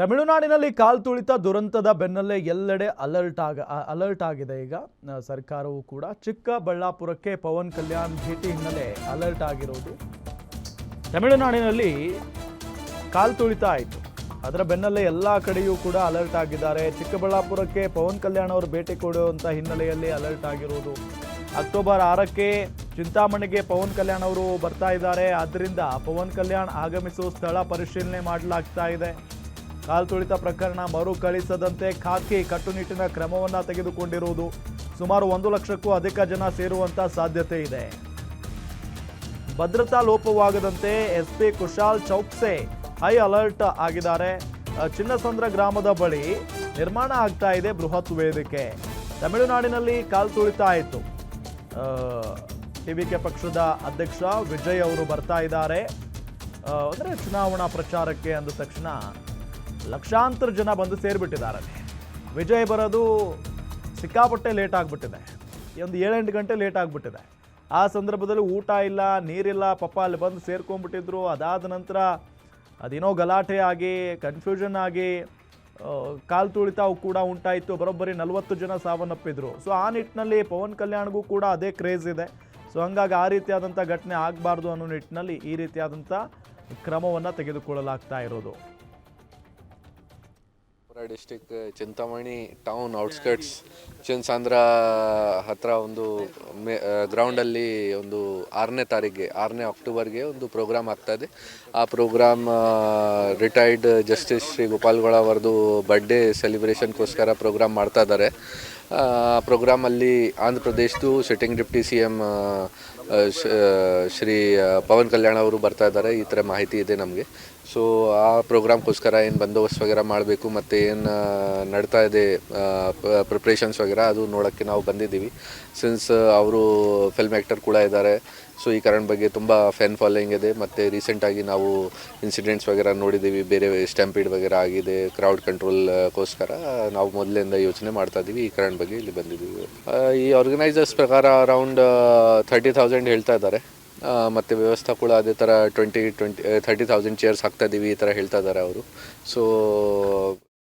ತಮಿಳುನಾಡಿನಲ್ಲಿ ಕಾಲ್ ತುಳಿತ ದುರಂತದ ಬೆನ್ನಲ್ಲೇ ಎಲ್ಲೆಡೆ ಅಲರ್ಟ್ ಆಗ ಅಲರ್ಟ್ ಆಗಿದೆ ಈಗ. ಸರ್ಕಾರವು ಕೂಡ ಚಿಕ್ಕಬಳ್ಳಾಪುರಕ್ಕೆ ಪವನ್ ಕಲ್ಯಾಣ್ ಭೇಟಿ ಹಿನ್ನೆಲೆ ಅಲರ್ಟ್ ಆಗಿರೋದು. ತಮಿಳುನಾಡಿನಲ್ಲಿ ಕಾಲ್ ತುಳಿತ ಆಯಿತು. ಅದರ ಬೆನ್ನಲ್ಲೇ ಎಲ್ಲ ಕಡೆಯೂ ಕೂಡ ಅಲರ್ಟ್ ಆಗಿದ್ದಾರೆ. ಚಿಕ್ಕಬಳ್ಳಾಪುರಕ್ಕೆ ಪವನ್ ಕಲ್ಯಾಣ್ ಅವರು ಭೇಟಿ ಕೊಡುವಂಥ ಹಿನ್ನೆಲೆಯಲ್ಲಿ ಅಲರ್ಟ್ ಆಗಿರೋದು. ಅಕ್ಟೋಬರ್ ಆರಕ್ಕೆ ಚಿಂತಾಮಣಿಗೆ ಪವನ್ ಕಲ್ಯಾಣ್ ಅವರು ಬರ್ತಾ ಇದ್ದಾರೆ. ಆದ್ದರಿಂದ ಪವನ್ ಕಲ್ಯಾಣ್ ಆಗಮಿಸುವ ಸ್ಥಳ ಪರಿಶೀಲನೆ ಮಾಡಲಾಗ್ತಾ ಇದೆ. ಕಾಲ್ ತುಳಿತ ಪ್ರಕರಣ ಮರುಕಳಿಸದಂತೆ ಖಾಕಿ ಕಟ್ಟುನಿಟ್ಟಿನ ಕ್ರಮವನ್ನು ತೆಗೆದುಕೊಂಡಿರುವುದು ಸುಮಾರು ಒಂದು ಲಕ್ಷಕ್ಕೂ ಅಧಿಕ ಜನ ಸೇರುವಂತ ಸಾಧ್ಯತೆ ಇದೆ. ಭದ್ರತಾ ಲೋಪವಾಗದಂತೆ SP Kushal Chowkse high alert ಆಗಿದ್ದಾರೆ. ಚಿನ್ನಸಂದ್ರ ಗ್ರಾಮದ ಬಳಿ ನಿರ್ಮಾಣ ಆಗ್ತಾ ಇದೆ ಬೃಹತ್ ವೇದಿಕೆ. ತಮಿಳುನಾಡಿನಲ್ಲಿ ಕಾಲ್ ತುಳಿತ ಆಯಿತು. ಟಿವಿಕೆ ಪಕ್ಷದ ಅಧ್ಯಕ್ಷ ವಿಜಯ್ ಅವರು ಬರ್ತಾ ಇದ್ದಾರೆ. ಅಂದ್ರೆ ಚುನಾವಣಾ ಪ್ರಚಾರಕ್ಕೆ ಅಂದ ತಕ್ಷಣ ಲಕ್ಷಾಂತರ ಜನ ಬಂದು ಸೇರಿಬಿಟ್ಟಿದ್ದಾರೆ. ವಿಜಯ್ ಬರೋದು ಸಿಕ್ಕಾಪಟ್ಟೆ ಲೇಟ್ ಆಗಿಬಿಟ್ಟಿದೆ. ಒಂದು ಏಳೆಂಟು ಗಂಟೆ ಲೇಟ್ ಆಗಿಬಿಟ್ಟಿದೆ. ಆ ಸಂದರ್ಭದಲ್ಲಿ ಊಟ ಇಲ್ಲ, ನೀರಿಲ್ಲ, ಪಪ್ಪ ಅಲ್ಲಿ ಬಂದು ಸೇರ್ಕೊಂಡ್ಬಿಟ್ಟಿದ್ರು. ಅದಾದ ನಂತರ ಅದೇನೋ ಗಲಾಟೆ ಆಗಿ ಕನ್ಫ್ಯೂಷನ್ ಆಗಿ ಕಾಲು ತುಳಿತಾವು ಕೂಡ ಉಂಟಾಯಿತು. ಬರೋಬ್ಬರಿ ನಲವತ್ತು ಜನ ಸಾವನ್ನಪ್ಪಿದ್ರು. ಸೊ ಆ ನಿಟ್ಟಿನಲ್ಲಿ ಪವನ್ ಕಲ್ಯಾಣ್ಗೂ ಕೂಡ ಅದೇ ಕ್ರೇಜ್ ಇದೆ. ಸೊ ಹಂಗಾಗಿ ಆ ರೀತಿಯಾದಂಥ ಘಟನೆ ಆಗಬಾರ್ದು ಅನ್ನೋ ನಿಟ್ಟಿನಲ್ಲಿ ಈ ರೀತಿಯಾದಂಥ ಕ್ರಮವನ್ನು ತೆಗೆದುಕೊಳ್ಳಲಾಗ್ತಾ ಇರೋದು. ಪುರ district Chintamani town outskirts Chinsandra ಹತ್ರ ಒಂದು ಮೇ ಗ್ರೌಂಡಲ್ಲಿ ಒಂದು ಆರನೇ ತಾರೀಕಿಗೆ ಆರನೇ ಅಕ್ಟೋಬರ್ಗೆ ಒಂದು ಪ್ರೋಗ್ರಾಮ್ ಆಗ್ತಾ ಇದೆ. ಆ program retired justice Shri Gopal Gowda ಅವರದು ಬರ್ಡೇ ಸೆಲೆಬ್ರೇಷನ್ಗೋಸ್ಕರ ಪ್ರೋಗ್ರಾಮ್ ಮಾಡ್ತಾ ಇದ್ದಾರೆ. ಆ ಪ್ರೋಗ್ರಾಮಲ್ಲಿ Andhra ಪ್ರದೇಶದ್ದು sitting deputy C M Shri Pawan Kalyan ಅವರು ಬರ್ತಾ ಇದ್ದಾರೆ. ಈ ಥರ ಮಾಹಿತಿ ಇದೆ ನಮಗೆ. ಸೊ ಆ ಪ್ರೋಗ್ರಾಮ್ಗೋಸ್ಕರ ಏನು ಬಂದೋಬಸ್ತ್ ವಗೇರ ಮಾಡಬೇಕು ಮತ್ತು ಏನು ನಡ್ತಾ ಇದೆ ಪ್ರಿಪ್ರೇಷನ್ಸ್ ವಗೇರ ಅದು ನೋಡೋಕ್ಕೆ ನಾವು ಬಂದಿದ್ದೀವಿ. ಸಿನ್ಸ್ ಅವರು ಫಿಲ್ಮ್ ಆ್ಯಕ್ಟರ್ ಕೂಡ ಇದ್ದಾರೆ. ಸೊ ಈ ಕಾರಣ ಬಗ್ಗೆ ತುಂಬ ಫ್ಯಾನ್ ಫಾಲೋಯಿಂಗ್ ಇದೆ. ಮತ್ತು ರೀಸೆಂಟಾಗಿ ನಾವು ಇನ್ಸಿಡೆಂಟ್ಸ್ ವಗೇರ ನೋಡಿದ್ದೀವಿ. ಬೇರೆ ಸ್ಟ್ಯಾಂಪೀಡ್ ವಗೇರ ಆಗಿದೆ. ಕ್ರೌಡ್ ಕಂಟ್ರೋಲ್ಗೋಸ್ಕರ ನಾವು ಮೊದಲಿಂದ ಯೋಚನೆ ಮಾಡ್ತಾ ಇದ್ದೀವಿ. ಈ ಕಾರಣ ಬಗ್ಗೆ ಇಲ್ಲಿ ಬಂದಿದ್ದೀವಿ. ಈ ಆರ್ಗನೈಸರ್ಸ್ ಪ್ರಕಾರ ಅರೌಂಡ್ ಥರ್ಟಿ ತೌಸಂಡ್ ಹೇಳ್ತಾ ಇದ್ದಾರೆ. ಮತ್ತು ವ್ಯವಸ್ಥೆ ಕೂಡ ಅದೇ ಥರ twenty twenty thirty thousand chairs ಹಾಕ್ತಾ ಇದ್ದೀವಿ ಈ ಥರ ಹೇಳ್ತಾ ಇದ್ದಾರೆ ಅವರು. ಸೊ